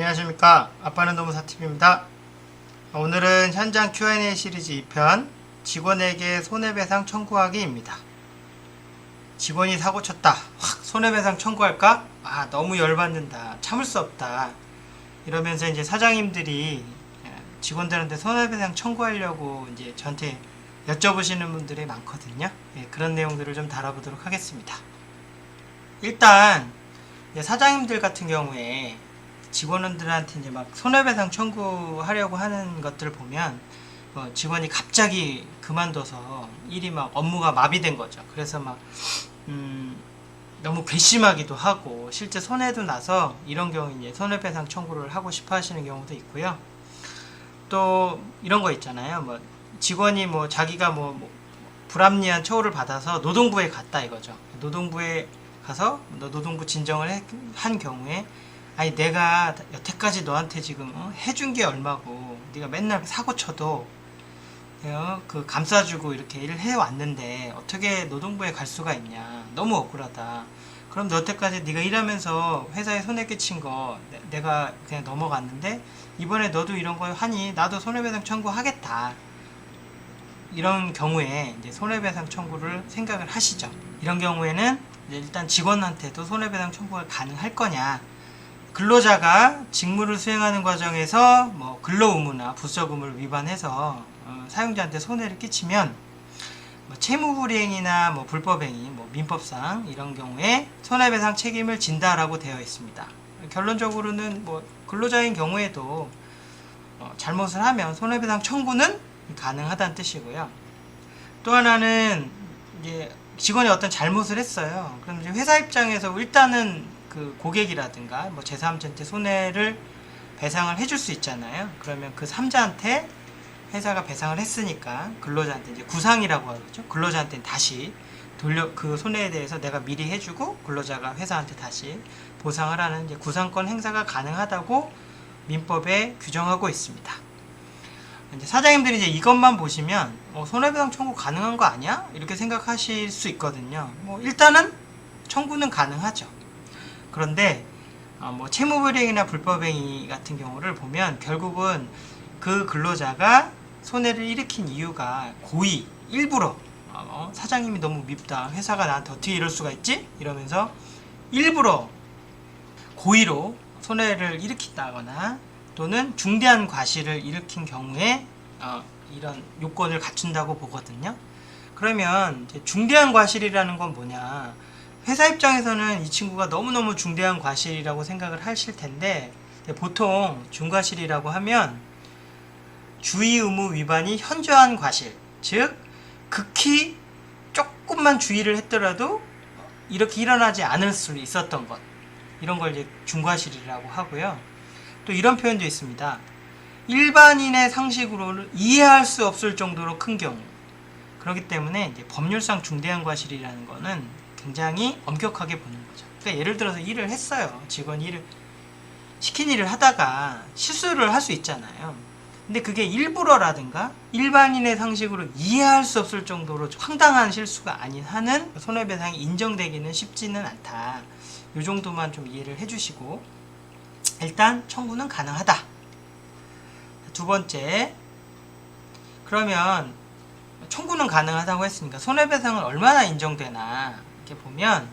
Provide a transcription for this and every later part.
안녕하십니까. 아빠는 노무사TV입니다. 오늘은 현장 Q&A 시리즈 2편 직원에게 손해배상 청구하기입니다. 직원이 사고 쳤다. 확 손해배상 청구할까? 아 너무 열받는다. 참을 수 없다. 이러면서 이제 사장님들이 예, 직원들한테 손해배상 청구하려고 이제 저한테 여쭤보시는 분들이 많거든요. 예, 그런 내용들을 좀 다뤄보도록 하겠습니다. 일단 사장님들 같은 경우에 직원들한테 이제 막 손해배상 청구하려고 하는 것들을 보면 어, 직원이 갑자기 그만둬서 일이 막 업무가 마비된 거죠. 그래서 막 음, 너무 괘씸하기도 하고 실제 손해도 나서 이런 경우 이제 손해배상 청구를 하고 싶어 하시는 경우도 있고요. 또 이런 거 있잖아요. 뭐 직원이 뭐 자기가 뭐, 뭐 불합리한 처우를 받아서 노동부에 갔다 이거죠. 노동부에 가서 노동부 진정을 해- 한 경우에 아니 내가 여태까지 너한테 지금 어? 해준 게 얼마고 네가 맨날 사고 쳐도 어? 그 감싸주고 이렇게 일을 해왔는데 어떻게 노동부에 갈 수가 있냐 너무 억울하다 그럼 너 여태까지 네가 일하면서 회사에 손해 끼친 거 내- 내가 그냥 넘어갔는데 이번에 너도 이런 거 하니 나도 손해배상 청구하겠다 이런 경우에 이제 손해배상 청구를 생각을 하시죠 이런 경우에는 일단 직원한테도 손해배상 청구가 가능할 거냐 근로자가 직무를 수행하는 과정에서 뭐 근로 의무나 부적 의무를 위반해서 어, 사용자한테 손해를 끼치면 뭐 채무불이행이나 뭐 불법행위, 뭐 민법상 이런 경우에 손해배상 책임을 진다라고 되어 있습니다. 결론적으로는 뭐 근로자인 경우에도 어, 잘못을 하면 손해배상 청구는 가능하다는 뜻이고요. 또 하나는 이제 직원이 어떤 잘못을 했어요. 그럼 이제 회사 입장에서 일단은 그 고객이라든가 뭐 제3자한테 손해를 배상을 해줄 수 있잖아요. 그러면 그 3자한테 회사가 배상을 했으니까 근로자한테 이제 구상이라고 하겠죠. 근로자한테 다시 돌려 그 손해에 대해서 내가 미리 해주고 근로자가 회사한테 다시 보상을 하는 이제 구상권 행사가 가능하다고 민법에 규정하고 있습니다. 이제 사장님들이 이제 이것만 보시면 어, 손해배상 청구 가능한 거 아니야? 이렇게 생각하실 수 있거든요. 뭐 일단은 청구는 가능하죠. 그런데 어, 뭐 채무불이행이나 불법행위 같은 경우를 보면 결국은 그 근로자가 손해를 일으킨 이유가 고의 일부러 어, 사장님이 너무 밉다 회사가 나한테 어떻게 이럴 수가 있지 이러면서 일부러 고의로 손해를 일으킨다거나 또는 중대한 과실을 일으킨 경우에 어, 이런 요건을 갖춘다고 보거든요. 그러면 중대한 과실이라는 건 뭐냐? 회사 입장에서는 이 친구가 너무너무 중대한 과실이라고 생각을 하실 텐데 보통 중과실이라고 하면 주의 의무 위반이 현저한 과실, 즉 극히 조금만 주의를 했더라도 이렇게 일어나지 않을 수 있었던 것 이런 걸 이제 중과실이라고 하고요. 또 이런 표현도 있습니다. 일반인의 상식으로는 이해할 수 없을 정도로 큰 경우. 그렇기 때문에 법률상 중대한 과실이라는 거는 굉장히 엄격하게 보는 거죠. 그러니까 예를 들어서 일을 했어요. 직원이 일을 시킨 일을 하다가 실수를 할 수 있잖아요. 근데 그게 일부러라든가 일반인의 상식으로 이해할 수 없을 정도로 황당한 실수가 아닌 한은 손해배상이 인정되기는 쉽지는 않다. 이 정도만 좀 이해를 해주시고 일단 청구는 가능하다. 두 번째, 그러면 청구는 가능하다고 했으니까 손해배상은 얼마나 인정되나 이렇게 보면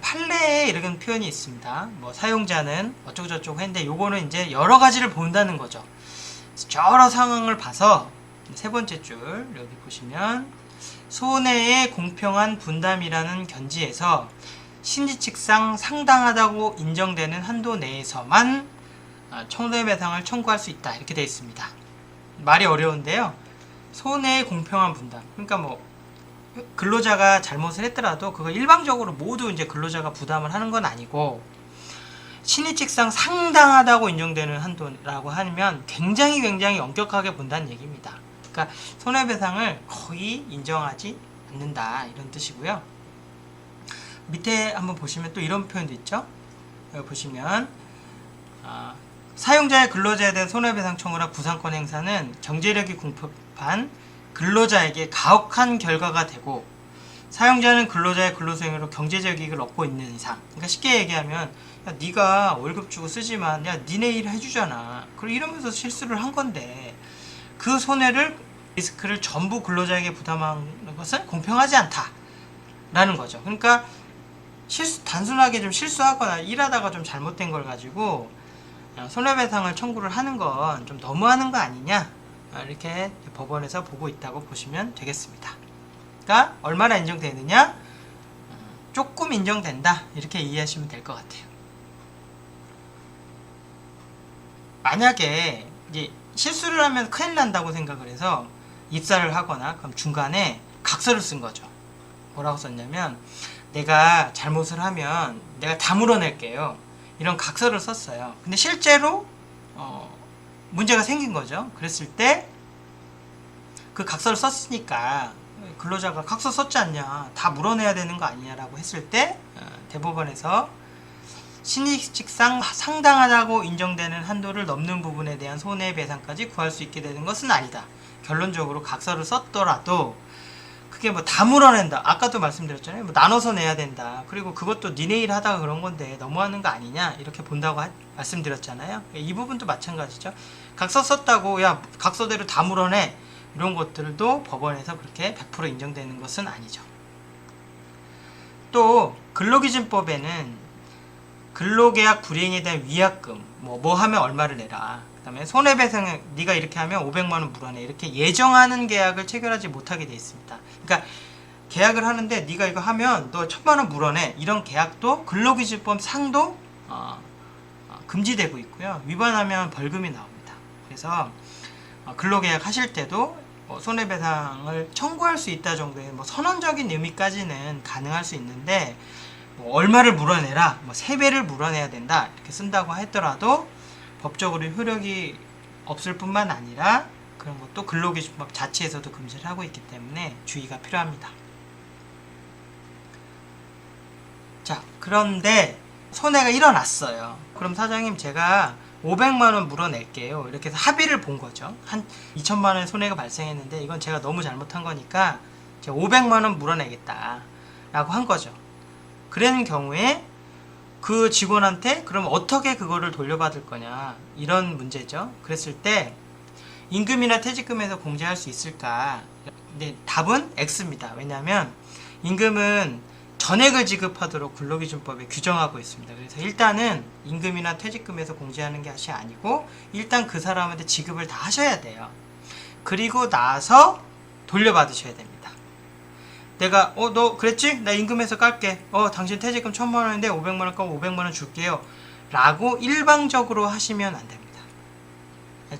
판례에 이런 표현이 있습니다. 뭐 사용자는 어쩌고저쩌고 했는데 요거는 이제 여러 가지를 본다는 거죠. 여러 상황을 봐서 세 번째 줄 여기 보시면 손해의 공평한 분담이라는 견지에서 신지칙상 상당하다고 인정되는 한도 내에서만 아, 손해배상을 청구할 수 있다 이렇게 되어 있습니다. 말이 어려운데요. 손해의 공평한 분담. 그러니까 뭐 근로자가 잘못을 했더라도 그거 일방적으로 모두 이제 근로자가 부담을 하는 건 아니고 신의칙상 상당하다고 인정되는 한도라고 하면 굉장히 굉장히 엄격하게 본다는 얘기입니다. 그러니까 손해배상을 거의 인정하지 않는다 이런 뜻이고요. 밑에 한번 보시면 또 이런 표현도 있죠. 여기 보시면 아, 사용자의 근로자에 대한 손해배상 청구나 구상권 행사는 경제력이 궁핍한 근로자에게 가혹한 결과가 되고 사용자는 근로자의 근로수행으로 경제적 이익을 얻고 있는 이상. 그러니까 쉽게 얘기하면 야, 네가 월급 주고 쓰지만 야 니네 일 해주잖아. 그리고 이러면서 실수를 한 건데 그 손해를 리스크를 전부 근로자에게 부담하는 것은 공평하지 않다 라는 거죠. 그러니까 실수 단순하게 좀 실수하거나 일하다가 좀 잘못된 걸 가지고 어, 손해배상을 청구를 하는 건 좀 너무하는 거 아니냐? 어, 이렇게 법원에서 보고 있다고 보시면 되겠습니다. 그러니까 얼마나 인정되느냐 어, 조금 인정된다 이렇게 이해하시면 될 것 같아요. 만약에 실수를 하면 큰일 난다고 생각을 해서 입사를 하거나 그럼 중간에 각서를 쓴 거죠. 뭐라고 썼냐면 내가 잘못을 하면 내가 다 물어낼게요. 이런 각서를 썼어요. 근데 실제로 어, 문제가 생긴 거죠. 그랬을 때 그 각서를 썼으니까 근로자가 각서 썼지 않냐, 다 물어내야 되는 거 아니냐라고 했을 때 어, 대법원에서 신익직상 상당하다고 인정되는 한도를 넘는 부분에 대한 손해배상까지 구할 수 있게 되는 것은 아니다. 결론적으로 각서를 썼더라도 그게 뭐 다 물어낸다. 아까도 말씀드렸잖아요. 뭐 나눠서 내야 된다. 그리고 그것도 니네 일 하다가 그런 건데 너무하는 거 아니냐 이렇게 본다고 하- 말씀드렸잖아요. 이 부분도 마찬가지죠. 각서 썼다고 야 각서대로 다 물어내 이런 것들도 법원에서 그렇게 100% 인정되는 것은 아니죠. 또 근로기준법에는 근로계약 불이행에 대한 위약금 뭐 뭐 하면 얼마를 내라. 그다음에 손해배상 네가 이렇게 하면 500만 원 물어내. 이렇게 예정하는 계약을 체결하지 못하게 돼 있습니다. 그러니까 계약을 하는데 네가 이거 하면 너 천만 원 물어내. 이런 계약도 근로기준법 상도 어, 어, 금지되고 있고요. 위반하면 벌금이 나옵니다. 그래서 어, 근로계약 하실 때도 뭐 손해배상을 청구할 수 있다 정도의 뭐 선언적인 의미까지는 가능할 수 있는데 뭐 얼마를 물어내라, 뭐 세 배를 물어내야 된다 이렇게 쓴다고 했더라도 법적으로 효력이 없을 뿐만 아니라 그런 것도 근로기준법 자체에서도 금지를 하고 있기 때문에 주의가 필요합니다. 자, 그런데 손해가 일어났어요. 그럼 사장님 제가 500만 원 물어낼게요. 이렇게 해서 합의를 본 거죠. 한 2천만 원의 손해가 발생했는데 이건 제가 너무 잘못한 거니까 제가 500만 원 물어내겠다. 라고 한 거죠. 그런 경우에 그 직원한테 그럼 어떻게 그거를 돌려받을 거냐 이런 문제죠. 그랬을 때 임금이나 퇴직금에서 공제할 수 있을까? 근데 답은 X입니다. 왜냐하면 임금은 전액을 지급하도록 근로기준법에 규정하고 있습니다. 그래서 일단은 임금이나 퇴직금에서 공제하는 것이 아니고 일단 그 사람한테 지급을 다 하셔야 돼요. 그리고 나서 돌려받으셔야 됩니다. 내가 어 너 그랬지? 나 임금에서 깔게. 어 당신 퇴직금 천만 원인데 500만 원 까고 500만 원 줄게요. 라고 일방적으로 하시면 안 됩니다.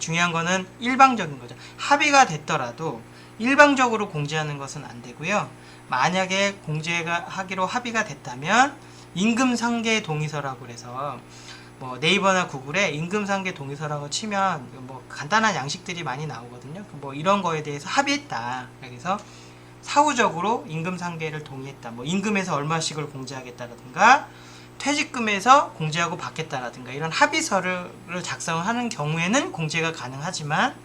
중요한 거는 일방적인 거죠. 합의가 됐더라도 일방적으로 공제하는 것은 안 되고요. 만약에 공제가 하기로 합의가 됐다면 임금 상계 동의서라고 그래서 뭐 네이버나 구글에 임금 상계 동의서라고 치면 뭐 간단한 양식들이 많이 나오거든요. 뭐 이런 거에 대해서 합의했다. 그래서 사후적으로 임금 상계를 동의했다. 뭐 임금에서 얼마씩을 공제하겠다라든가 퇴직금에서 공제하고 받겠다라든가 이런 합의서를 작성하는 경우에는 공제가 가능하지만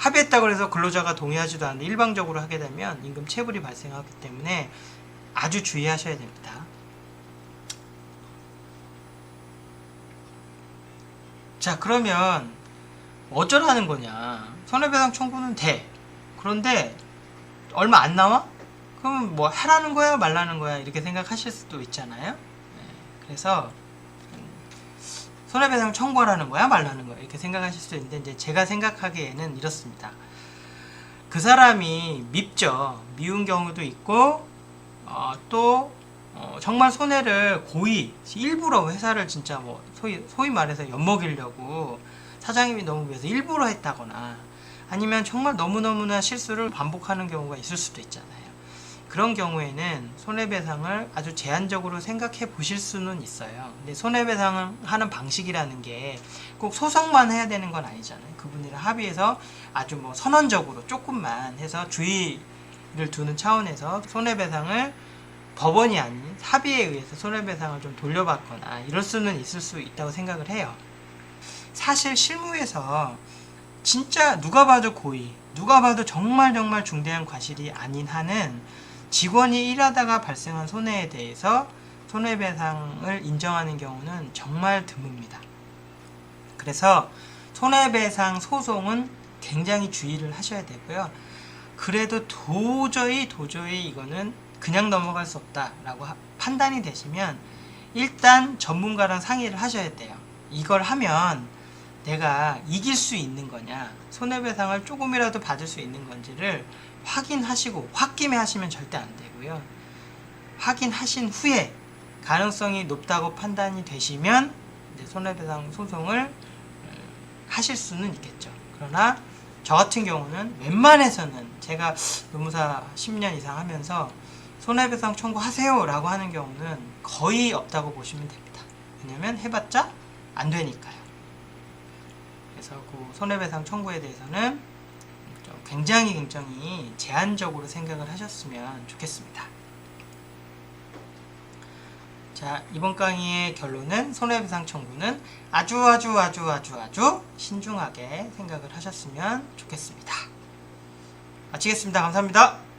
합의했다고 해서 근로자가 동의하지도 않는데 일방적으로 하게 되면 임금 체불이 발생하기 때문에 아주 주의하셔야 됩니다. 자 그러면 어쩌라는 거냐 손해배상 청구는 돼 그런데 얼마 안 나와? 그러면 뭐 하라는 거야 말라는 거야 이렇게 생각하실 수도 있잖아요 네, 그래서 음, 손해배상 청구하라는 거야? 말라는 거야? 이렇게 생각하실 수도 있는데 이제 제가 생각하기에는 이렇습니다. 그 사람이 밉죠. 미운 경우도 있고 어, 또 어, 정말 손해를 고의 일부러 회사를 진짜 뭐 소위 소위 말해서 엿먹이려고 사장님이 너무 위해서 일부러 했다거나 아니면 정말 너무너무나 실수를 반복하는 경우가 있을 수도 있잖아요. 그런 경우에는 손해배상을 아주 제한적으로 생각해 보실 수는 있어요. 근데 손해배상을 하는 방식이라는 게 꼭 소송만 해야 되는 건 아니잖아요. 그분이랑 합의해서 아주 뭐 선언적으로 조금만 해서 주의를 두는 차원에서 손해배상을 법원이 아닌 합의에 의해서 손해배상을 좀 돌려받거나 이럴 수는 있을 수 있다고 생각을 해요. 사실 실무에서 진짜 누가 봐도 고의, 누가 봐도 정말 정말 중대한 과실이 아닌 한은 직원이 일하다가 발생한 손해에 대해서 손해배상을 인정하는 경우는 정말 드뭅니다. 그래서 손해배상 소송은 굉장히 주의를 하셔야 되고요. 그래도 도저히 도저히 이거는 그냥 넘어갈 수 없다라고 하- 판단이 되시면 일단 전문가랑 상의를 하셔야 돼요. 이걸 하면 내가 이길 수 있는 거냐, 손해배상을 조금이라도 받을 수 있는 건지를 확인하시고 홧김에 하시면 절대 안 되고요. 확인하신 후에 가능성이 높다고 판단이 되시면 손해배상 소송을 음, 하실 수는 있겠죠. 그러나 저 같은 경우는 웬만해서는 제가 노무사 10년 이상 하면서 손해배상 청구하세요라고 하는 경우는 거의 없다고 보시면 됩니다. 왜냐면 해봤자 안 되니까요. 그래서 그 손해배상 청구에 대해서는 좀 굉장히 굉장히 제한적으로 생각을 하셨으면 좋겠습니다. 자, 이번 강의의 결론은 손해배상 청구는 아주 아주 아주 아주 아주 신중하게 생각을 하셨으면 좋겠습니다. 마치겠습니다. 감사합니다.